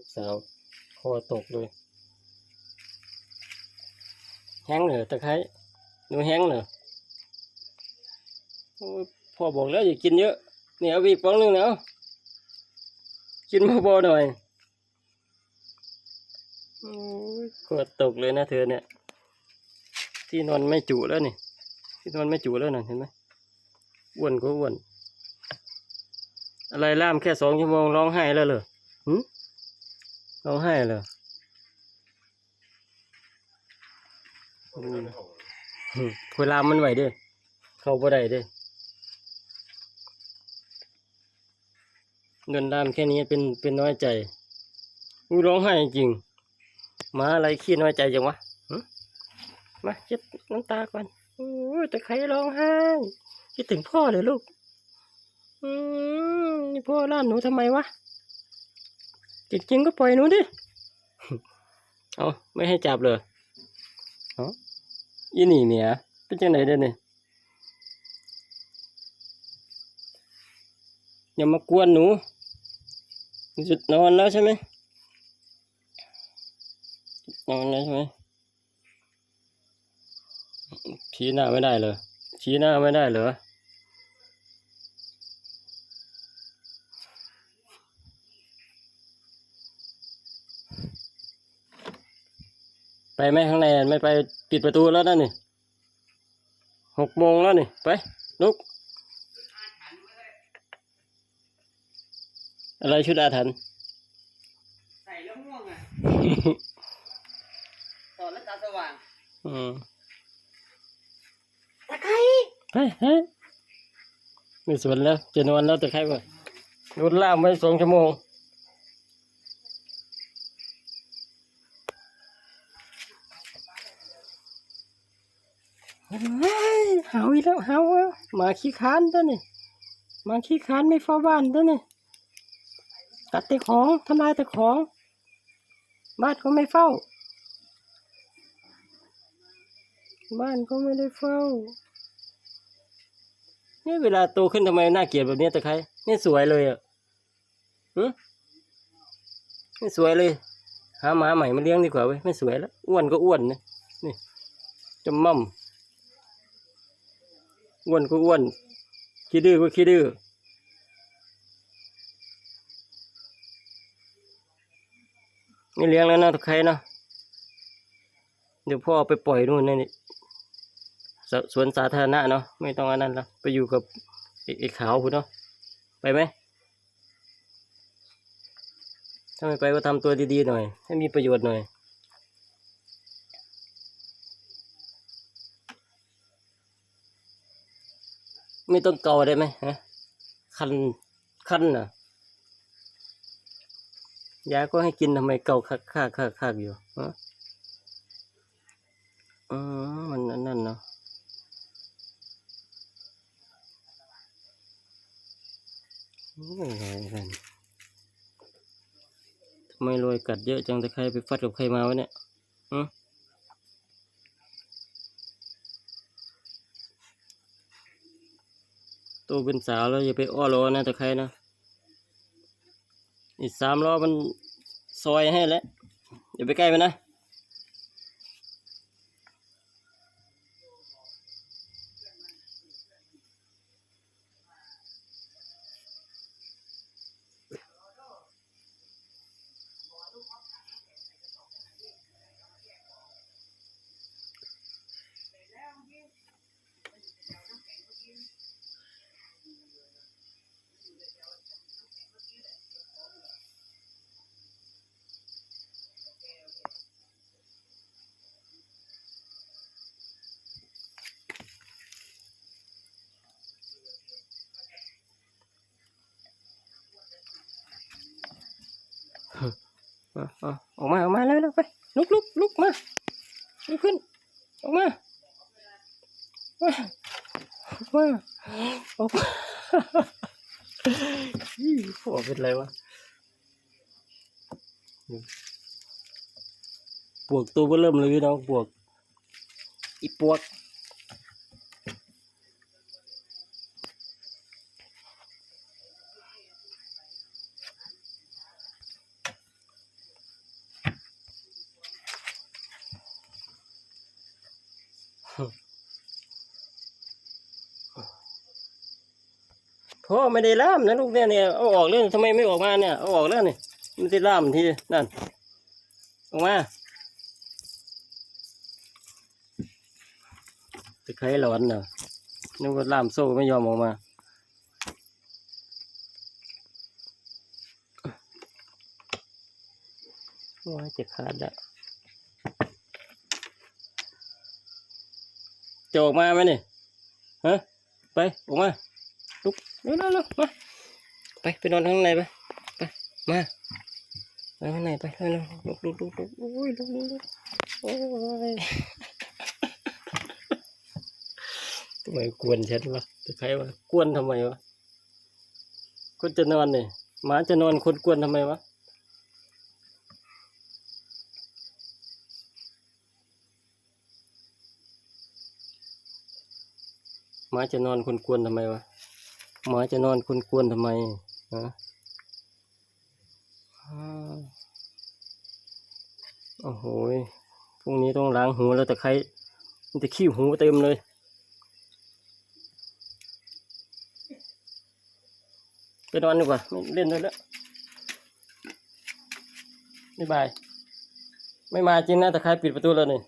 ลูกสาวคอตกเลยแห้งเหรอตะไคร้หนูแห้งเหรอโอ้ยพ่อบอกแล้วอย่ากินเยอะเนี่ยเอาอีกป้องนึงแล้วกินเบาๆหน่อยโอ้ยคอตกเลยนะเธอเนี่ย ที่นอนไม่จุแล้วนี่ ที่นอนไม่จุแล้วน่ะเห็นไหมอ้วนก็อ้วน อะไรล่ามแค่สองชั่วโมงร้องไห้แล้วเหรอหึ ร้องไห้เหรออืมหึเวลามันไหวเด้อเข้าบ่ได้เด้อเงินล่ามแค่นี้เป็นเป็นน้อยใจอูร้องไห้จริงหมาอะไรขี้น้อยใจจังวะหึมาเช็ดน้ำตาก่อนโอ้ยแต่ใครร้องไห้คิดถึงพ่อเลยลูก อืมนี่พ่อล่ามหนูทำไมวะ จริงๆก็ปล่อยหนูดิ เอาไม่ให้จับเลยเอาอีนี่เนี่ยเป็นจังไหนเด้เนี่ยอย่ามากวนหนูจุดนอนแล้วใช่ไหมนอนแล้วใช่ไหมชี้หน้าไม่ได้เลยชี้หน้าไม่ได้เหรอ ไปไหมข้างในน่ะไม่ไปปิดประตูแล้วนั่นนี่หกโมงแล้วนี่ไปลุก อะไรชุดอาถรรพ์ใส่แล้วม่วงอะต่อแล้วตาสว่างอืมตะไคร้ไปเฮ้ยไม่สวนแล้วจะนอนแล้วแต่ใครวะโดนล่ามไว้สองชั่วโมง เฮ้ย หาวอีกแล้วหาวหมาขี้ค้านตัวนี่หมาขี้ค้านไม่เฝ้าบ้านตัวนี่ตัดแต่ของทำลายแต่ของ บ้านก็ไม่เฝ้า บ้านก็ไม่ได้เฝ้านี่เวลาโตขึ้นทำไมน่าเกลียดแบบนี้ตะไคร้นี่สวยเลยอะหืนี่สวยเลย หาหมาใหม่มาเลี้ยงดีกว่าเว้ยไม่สวยแล้วอ้วนก็อ้วนนะนี่จำม่ำ อ้วนก็อ้วนขี้ดื้อก็ขี้ดื้อไม่เลี้ยงแล้วนะตะไครเนาะเดี๋ยวพ่อไปปล่อยนู่นนี่สวนสาธารณะเนาะไม่ต้องอันนั้นล้วไปอยู่กับไอ้ไอ้ขาวคุณเนาะไปไหมถ้าไม่ไปก็ทำตัวดีๆหน่อย ให้มีประโยชน์หน่อย ไม่ต้องเกาได้ไหมฮะคันคันน่ะยาก็ให้กินทำไมเกาคักคักคักคักอยู่ฮะอ๋อมันนั่นนั่นเนาะไรกันทำไมรอยกัดเยอะจังแต่ใครไปฟัดกับใครมาวะเนี่ยอื โตเป็นสาวแล้วอย่าไปอ้อล้อนะแต่ใครนะอีกสามล้อมันซอยให้แล้วอย่าไปใกล้มันนะ ออกมาออกมาแล้วแล้วไปลุกลุกลุกมาลุกขึ้น ออกมามาออกมาออกมาอี้พ่อเป็นไรวะปวกตัวเบอเริ่มเลยน้องปวกอีปวก พ่อไม่ได้ล่ามนะลูกเนี่ยเนี่ยเอาออกเลยทำไมไม่ออกมาเนี่ยเอาออกแล้วนี่มันจะล่ามทีนั่นออกมาตะไคร้หลอนเนาะนึกว่าล่ามโซ่ไม่ยอมออกมาโอ้ยจะขาดแล้วจะออกมาไหมนี่ฮะไปออกมา ลุกเร็วเร็วเร็วมาไปไปนอนข้างในไปไปมาไปข้างในไปเร็วเร็วลุกลุกลุกลุกโอ้ยลุกลุกลุกโอ้ยทำไมกวนฉันวะจะใครวะกวนทำไมวะคนจะนอนเนี่ยหมาจะนอนคนกวนทำไมวะหมาจะนอนคนกวนทำไมวะ หมาจะนอนคนกวนทำไมฮะอ้าวโอ้โหยพรุ่งนี้ต้องล้างหูแล้วแต่ใครมันจะขี้หูเต็มเลย ไปนอนดีกว่าไม่เล่นด้วยแล้วบ๊ายบาย ไม่มาจริงนะแต่ใครปิดประตูแล้วนี่